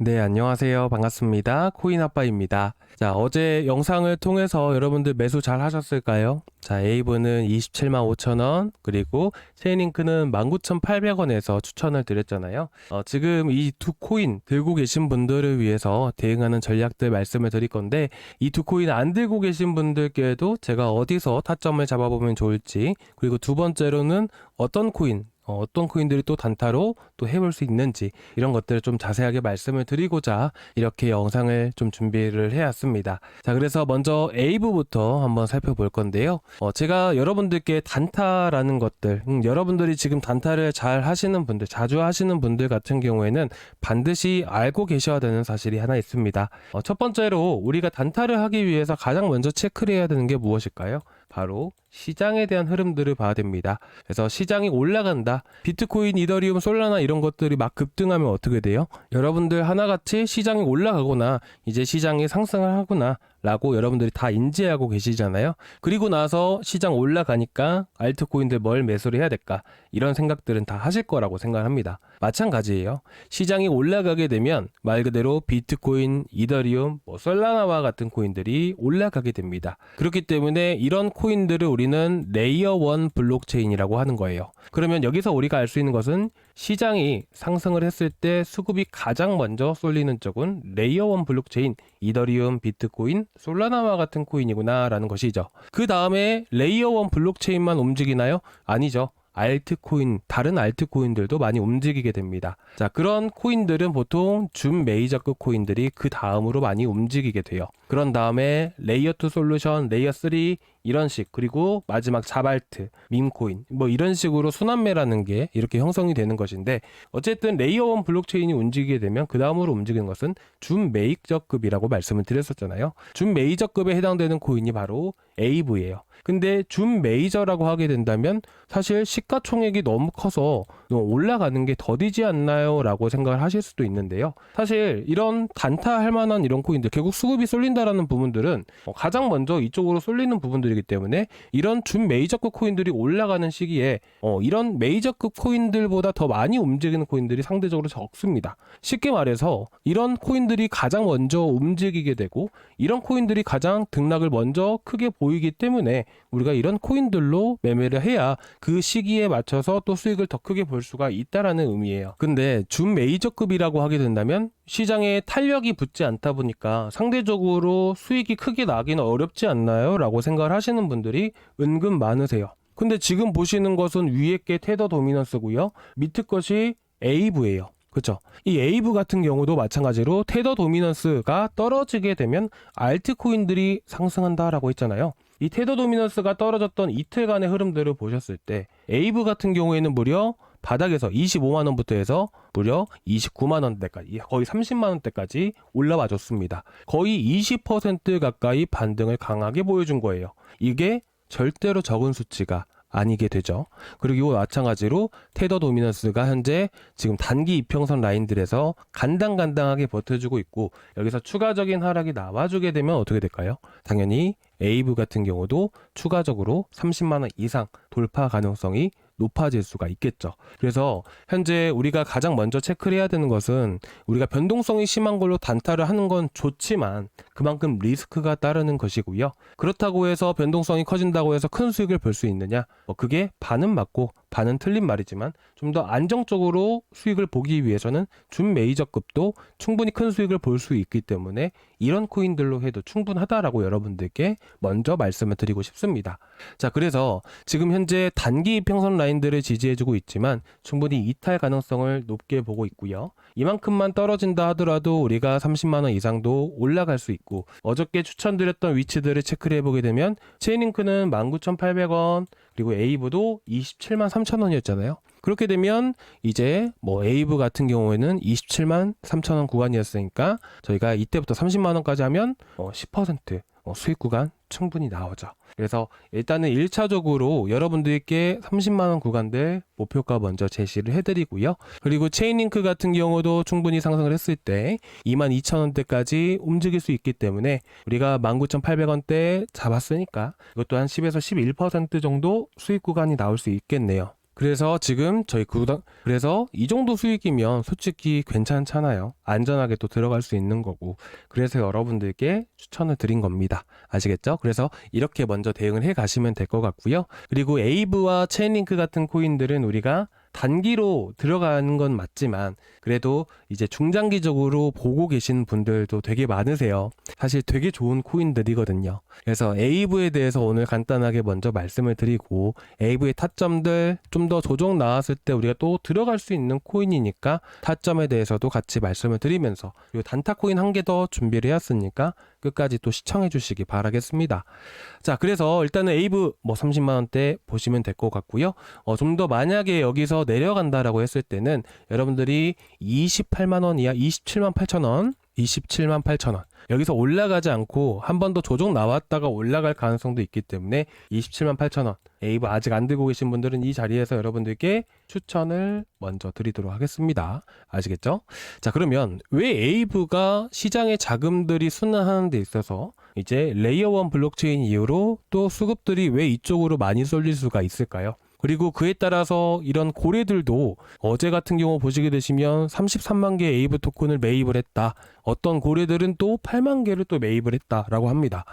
네, 안녕하세요. 반갑습니다. 코인 아빠입니다. 자, 어제 영상을 통해서 여러분들 매수 잘 하셨을까요? 자, 에이브는 27만 5천 원, 그리고 체인링크는 19,800원에서 추천을 드렸잖아요. 어, 지금 이 두 코인 들고 계신 분들을 위해서 대응하는 전략들 말씀을 드릴 건데, 이 두 코인 안 들고 계신 분들께도 제가 어디서 타점을 잡아보면 좋을지, 그리고 두 번째로는 어떤 코인, 어, 어떤 코인들이 또 단타로 또 해볼 수 있는지 이런 것들을 좀 자세하게 말씀을 드리고자 이렇게 영상을 좀 준비를 해왔습니다. 자, 그래서 먼저 에이브부터 한번 살펴볼 건데요. 어, 제가 여러분들께 단타라는 것들, 음, 여러분들이 지금 단타를 잘 하시는 분들, 자주 하시는 분들 같은 경우에는 반드시 알고 계셔야 되는 사실이 하나 있습니다. 어, 첫 번째로 우리가 단타를 하기 위해서 가장 먼저 체크를 해야 되는 게 무엇일까요? 바로 시장에 대한 흐름들을 봐야 됩니다. 그래서 시장이 올라간다. 비트코인, 이더리움, 솔라나 이런 것들이 막 급등하면 어떻게 돼요? 여러분들 하나같이 시장이 올라가거나 이제 시장이 상승을 하구나 라고 여러분들이 다 인지하고 계시잖아요. 그리고 나서 시장 올라가니까 알트코인들 뭘 매수를 해야 될까? 이런 생각들은 다 하실 거라고 생각합니다. 마찬가지예요. 시장이 올라가게 되면 말 그대로 비트코인, 이더리움, 뭐 솔라나와 같은 코인들이 올라가게 됩니다. 그렇기 때문에 이런 코인들을 우리는 레이어 원 블록체인이라고 하는 거예요. 그러면 여기서 우리가 알 수 있는 것은 시장이 상승을 했을 때 수급이 가장 먼저 쏠리는 쪽은 레이어 원 블록체인, 이더리움, 비트코인, 솔라나와 같은 코인이구나라는 것이죠. 그 다음에 레이어 원 블록체인만 움직이나요? 아니죠. 알트코인, 다른 알트코인들도 많이 움직이게 됩니다. 자, 그런 코인들은 보통 준 메이저급 코인들이 그 다음으로 많이 움직이게 돼요. 그런 다음에 레이어 2 솔루션, 레이어 3 이런 식, 그리고 마지막 자발트, 밈코인, 뭐 이런 식으로 순환매라는 게 이렇게 형성이 되는 것인데, 어쨌든 레이어 1 블록체인이 움직이게 되면 그 다음으로 움직이는 것은 준 메이저급이라고 말씀을 드렸었잖아요. 준 메이저급에 해당되는 코인이 바로 에이브예요. 근데 준 메이저라고 하게 된다면 사실 시가총액이 너무 커서 올라가는 게 더디지 않나요? 라고 생각을 하실 수도 있는데요. 사실 이런 단타 할 만한 이런 코인들, 결국 수급이 쏠린다라는 부분들은 어, 가장 먼저 이쪽으로 쏠리는 부분들이기 때문에 이런 준 메이저급 코인들이 올라가는 시기에 어, 이런 메이저급 코인들보다 더 많이 움직이는 코인들이 상대적으로 적습니다. 쉽게 말해서 이런 코인들이 가장 먼저 움직이게 되고 이런 코인들이 가장 등락을 먼저 크게 보이기 때문에 우리가 이런 코인들로 매매를 해야 그 시기에 맞춰서 또 수익을 더 크게 볼 수가 있다라는 의미예요. 근데 준 메이저급이라고 하게 된다면 시장에 탄력이 붙지 않다 보니까 상대적으로 수익이 크게 나기는 어렵지 않나요? 라고 생각을 하시는 분들이 은근 많으세요. 근데 지금 보시는 것은 위에 게 테더 도미넌스고요. 밑에 것이 에이브예요. 그렇죠. 이 에이브 같은 경우도 마찬가지로 테더 도미넌스가 떨어지게 되면 알트코인들이 상승한다라고 했잖아요. 이 테더 도미넌스가 떨어졌던 이틀간의 흐름들을 보셨을 때 에이브 같은 경우에는 무려 바닥에서 25만 원부터 해서 무려 29만 원대까지 거의 30만 원대까지 올라와 줬습니다. 거의 20% 가까이 반등을 강하게 보여준 거예요. 이게 절대로 적은 수치가 아니게 되죠. 그리고 마찬가지로 테더 도미넌스가 현재 지금 단기 이평선 라인들에서 간당간당하게 버텨주고 있고 여기서 추가적인 하락이 나와주게 되면 어떻게 될까요? 당연히 에이브 같은 경우도 추가적으로 30만 원 이상 돌파 가능성이 높아질 수가 있겠죠. 그래서 현재 우리가 가장 먼저 체크를 해야 되는 것은 우리가 변동성이 심한 걸로 단타를 하는 건 좋지만 그만큼 리스크가 따르는 것이고요. 그렇다고 해서 변동성이 커진다고 해서 큰 수익을 볼 수 있느냐? 뭐 그게 반은 맞고 반은 틀린 말이지만 좀 더 안정적으로 수익을 보기 위해서는 준 메이저급도 충분히 큰 수익을 볼 수 있기 때문에 이런 코인들로 해도 충분하다라고 여러분들께 먼저 말씀을 드리고 싶습니다. 자, 그래서 지금 현재 단기 이평선 라인들을 지지해주고 있지만 충분히 이탈 가능성을 높게 보고 있고요. 이만큼만 떨어진다 하더라도 우리가 30만 원 이상도 올라갈 수 있고 어저께 추천드렸던 위치들을 체크를 해보게 되면 체인링크는 19,800원 그리고 에이브도 27만 3천 원이었잖아요. 그렇게 되면 이제 뭐 에이브 같은 경우에는 27만 3천 원 구간이었으니까 저희가 이때부터 30만 원까지 하면 어, 10% 어, 수익 구간 충분히 나오죠. 그래서 일단은 1차적으로 여러분들께 30만 원 구간들 목표가 먼저 제시를 해드리고요. 그리고 체인링크 같은 경우도 충분히 상승을 했을 때 22,000원대까지 움직일 수 있기 때문에 우리가 19,800원대 잡았으니까 이것도 한 10에서 11% 정도 수익 구간이 나올 수 있겠네요. 그래서 지금 저희 구단 그래서 이 정도 수익이면 솔직히 괜찮잖아요. 안전하게 또 들어갈 수 있는 거고. 그래서 여러분들께 추천을 드린 겁니다. 아시겠죠? 그래서 이렇게 먼저 대응을 해 가시면 될 것 같고요. 그리고 에이브와 체인링크 같은 코인들은 우리가 단기로 들어가는 건 맞지만 그래도 이제 중장기적으로 보고 계신 분들도 되게 많으세요. 사실 되게 좋은 코인들이거든요. 그래서 에이브에 대해서 오늘 간단하게 먼저 말씀을 드리고 에이브의 타점들 좀 더 조정 나왔을 때 우리가 또 들어갈 수 있는 코인이니까 타점에 대해서도 같이 말씀을 드리면서 그리고 단타 코인 한 개 더 준비를 해왔으니까 끝까지 또 시청해 주시기 바라겠습니다. 자, 그래서 일단은 에이브 뭐 30만 원대 보시면 될 것 같고요. 어, 좀 더 만약에 여기서 내려간다라고 했을 때는 여러분들이 28만 원 이하 27만 8천 원 27만 8천 원. 여기서 올라가지 않고 한 번 더 조정 나왔다가 올라갈 가능성도 있기 때문에 27만 8천 원. 에이브 아직 안 들고 계신 분들은 이 자리에서 여러분들께 추천을 먼저 드리도록 하겠습니다. 아시겠죠? 자, 그러면 왜 에이브가 시장의 자금들이 순환하는 데 있어서 이제 레이어 1 블록체인 이후로 또 수급들이 왜 이쪽으로 많이 쏠릴 수가 있을까요? 그리고 그에 따라서 이런 고래들도 어제 같은 경우 보시게 되시면 33만 개 에이브 토큰을 매입을 했다. 어떤 고래들은 또 8만 개를 또 매입을 했다라고 합니다.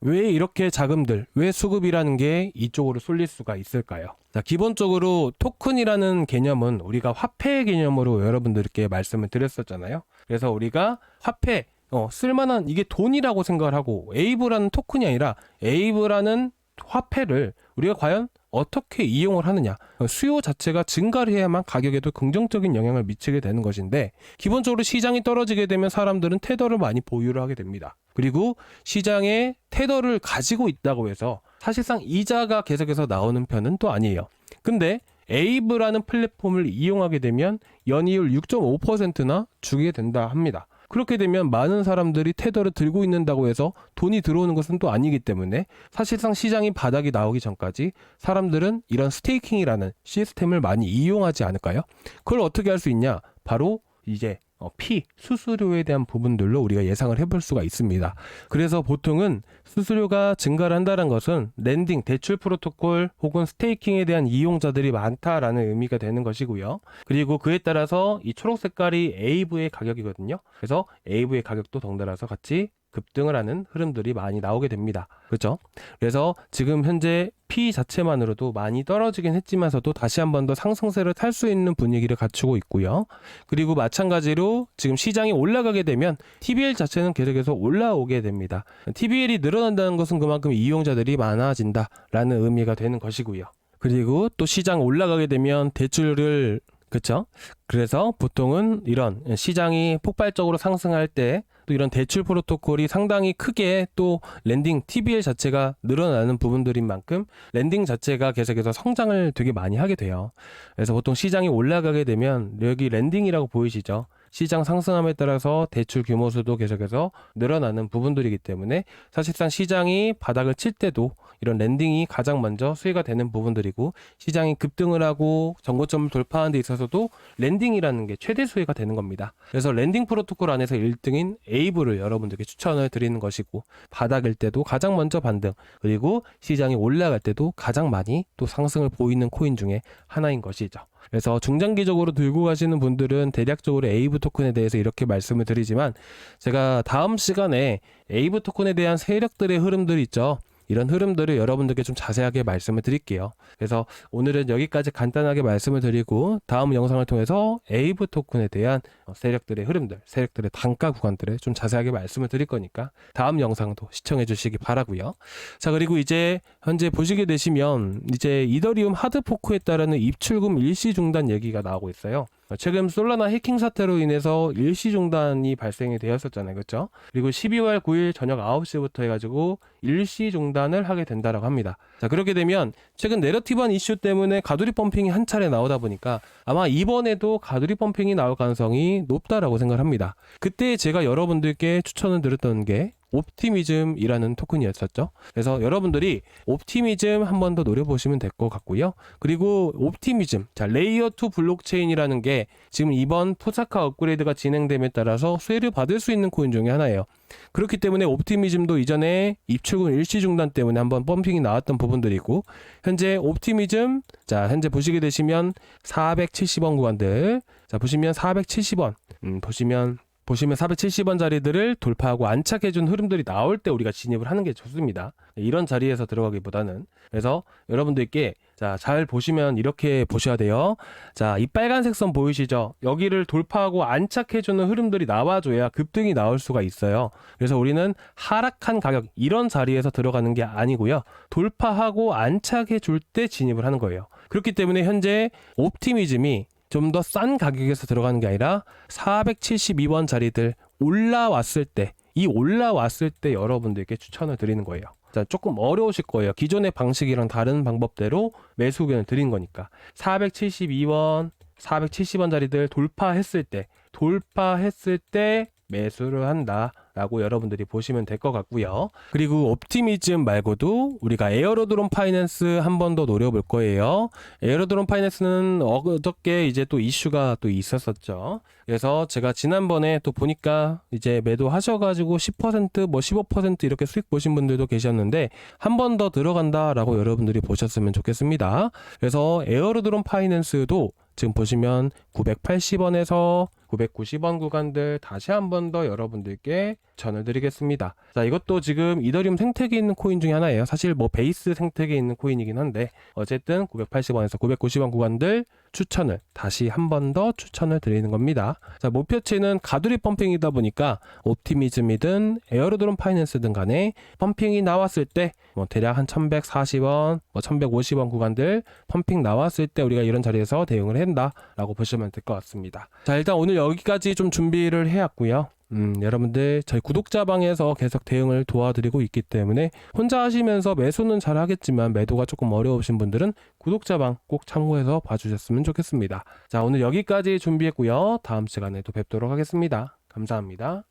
왜 이렇게 자금들, 왜 수급이라는 게 이쪽으로 쏠릴 수가 있을까요? 자, 기본적으로 토큰이라는 개념은 우리가 화폐 개념으로 여러분들께 말씀을 드렸었잖아요. 그래서 우리가 화폐, 어, 쓸만한 이게 돈이라고 생각을 하고 에이브라는 토큰이 아니라 에이브라는 화폐를 우리가 과연 어떻게 이용을 하느냐. 수요 자체가 증가를 해야만 가격에도 긍정적인 영향을 미치게 되는 것인데 기본적으로 시장이 떨어지게 되면 사람들은 테더를 많이 보유를 하게 됩니다. 그리고 시장에 테더를 가지고 있다고 해서 사실상 이자가 계속해서 나오는 편은 또 아니에요. 근데 에이브라는 플랫폼을 이용하게 되면 연이율 6.5%나 주게 된다 합니다 그렇게 되면 많은 사람들이 테더를 들고 있는다고 해서 돈이 들어오는 것은 또 아니기 때문에 사실상 시장이 바닥이 나오기 전까지 사람들은 이런 스테이킹이라는 시스템을 많이 이용하지 않을까요? 그걸 어떻게 할 수 있냐? 바로 이제 어, 피, 수수료에 대한 부분들로 우리가 예상을 해볼 수가 있습니다. 그래서 보통은 수수료가 증가를 한다는 것은 랜딩, 대출 프로토콜 혹은 스테이킹에 대한 이용자들이 많다라는 의미가 되는 것이고요. 그리고 그에 따라서 이 초록 색깔이 에이브의 가격이거든요. 그래서 에이브의 가격도 덩달아서 같이 급등을 하는 흐름들이 많이 나오게 됩니다. 그렇죠? 그래서 지금 현재 P 자체만으로도 많이 떨어지긴 했지만서도 다시 한 번 더 상승세를 탈 수 있는 분위기를 갖추고 있고요. 그리고 마찬가지로 지금 시장이 올라가게 되면 TBL 자체는 계속해서 올라오게 됩니다. TBL이 늘어난다는 것은 그만큼 이용자들이 많아진다라는 의미가 되는 것이고요. 그리고 또 시장 올라가게 되면 대출을 그렇죠? 그래서 보통은 이런 시장이 폭발적으로 상승할 때 또 이런 대출 프로토콜이 상당히 크게 또 랜딩 TBL 자체가 늘어나는 부분들인 만큼 랜딩 자체가 계속해서 성장을 되게 많이 하게 돼요. 그래서 보통 시장이 올라가게 되면 여기 랜딩이라고 보이시죠? 시장 상승함에 따라서 대출 규모 수도 계속해서 늘어나는 부분들이기 때문에 사실상 시장이 바닥을 칠 때도 이런 랜딩이 가장 먼저 수혜가 되는 부분들이고 시장이 급등을 하고 정고점을 돌파하는 데 있어서도 랜딩이라는 게 최대 수혜가 되는 겁니다. 그래서 랜딩 프로토콜 안에서 1등인 에이브를 여러분들께 추천을 드리는 것이고 바닥일 때도 가장 먼저 반등 그리고 시장이 올라갈 때도 가장 많이 또 상승을 보이는 코인 중에 하나인 것이죠. 그래서 중장기적으로 들고 가시는 분들은 대략적으로 에이브 토큰에 대해서 이렇게 말씀을 드리지만 제가 다음 시간에 에이브 토큰에 대한 세력들의 흐름들 있죠. 이런 흐름들을 여러분들께 좀 자세하게 말씀을 드릴게요. 그래서 오늘은 여기까지 간단하게 말씀을 드리고 다음 영상을 통해서 에이브 토큰에 대한 어, 세력들의 흐름들, 세력들의 단가 구간들을 좀 자세하게 말씀을 드릴 거니까 다음 영상도 시청해 주시기 바라고요. 자, 그리고 이제 현재 보시게 되시면 이제 이더리움 하드포크에 따르는 입출금 일시 중단 얘기가 나오고 있어요. 최근 솔라나 해킹 사태로 인해서 일시 중단이 발생이 되었었잖아요. 그렇죠? 그리고 12월 9일 저녁 9시부터 해가지고 일시 중단을 하게 된다라고 합니다. 자, 그렇게 되면 최근 내러티브한 이슈 때문에 가두리 펌핑이 한 차례 나오다 보니까 아마 이번에도 가두리 펌핑이 나올 가능성이 높다라고 생각을 합니다. 그때 제가 여러분들께 추천을 드렸던 게 옵티미즘이라는 토큰이었었죠. 그래서 여러분들이 옵티미즘 한 번 더 노려보시면 될 것 같고요. 그리고 옵티미즘, 자 레이어 2 블록체인이라는 게 지금 이번 푸사카 업그레이드가 진행됨에 따라서 수혜를 받을 수 있는 코인 중에 하나예요. 그렇기 때문에 옵티미즘도 이전에 입출근 일시 중단 때문에 한번 펌핑이 나왔던 부분들이고 현재 옵티미즘 자 현재 보시게 되시면 470원 구간들 자 보시면 470원 음, 보시면 보시면 470원 자리들을 돌파하고 안착해준 흐름들이 나올 때 우리가 진입을 하는 게 좋습니다. 이런 자리에서 들어가기보다는 그래서 여러분들께 자 잘 보시면 이렇게 보셔야 돼요. 자 이 빨간색 선 보이시죠? 여기를 돌파하고 안착해주는 흐름들이 나와줘야 급등이 나올 수가 있어요. 그래서 우리는 하락한 가격 이런 자리에서 들어가는 게 아니고요. 돌파하고 안착해 줄 때 진입을 하는 거예요. 그렇기 때문에 현재 옵티미즘이 좀 더 싼 가격에서 들어가는 게 아니라 472원 자리들 올라왔을 때, 이 올라왔을 때 여러분들께 추천을 드리는 거예요. 자, 조금 어려우실 거예요. 기존의 방식이랑 다른 방법대로 매수 의견을 드린 거니까. 472원, 470원 자리들 돌파했을 때, 돌파했을 때 매수를 한다 라고 여러분들이 보시면 될 것 같고요. 그리고 옵티미즘 말고도 우리가 에어로드론 파이낸스 한 번 더 노려볼 거예요. 에어로드론 파이낸스는 어저께 이제 또 이슈가 또 있었었죠. 그래서 제가 지난번에 또 보니까 이제 매도하셔가지고 10%뭐 15% 이렇게 수익 보신 분들도 계셨는데 한 번 더 들어간다라고 여러분들이 보셨으면 좋겠습니다. 그래서 에어로드론 파이낸스도 지금 보시면 980원에서 990원 구간들 다시 한 번 더 여러분들께 전해드리겠습니다. 자, 이것도 지금 이더리움 생태계에 있는 코인 중에 하나예요. 사실 뭐 베이스 생태계에 있는 코인이긴 한데 어쨌든 980원에서 990원 구간들 추천을 다시 한 번 더 추천을 드리는 겁니다. 자, 목표치는 가두리 펌핑이다 보니까 옵티미즘이든 에어로드론 파이낸스든 간에 펌핑이 나왔을 때 뭐 대략 한 1140원, 뭐 1150원 구간들 펌핑 나왔을 때 우리가 이런 자리에서 대응을 한다라고 보시면 될 것 같습니다. 자, 일단 오늘 여기까지 좀 준비를 해왔고요. 음, 여러분들 저희 구독자 방에서 계속 대응을 도와드리고 있기 때문에 혼자 하시면서 매수는 잘 하겠지만 매도가 조금 어려우신 분들은 구독자 방 꼭 참고해서 봐주셨으면 좋겠습니다. 자, 오늘 여기까지 준비했고요. 다음 시간에 또 뵙도록 하겠습니다. 감사합니다.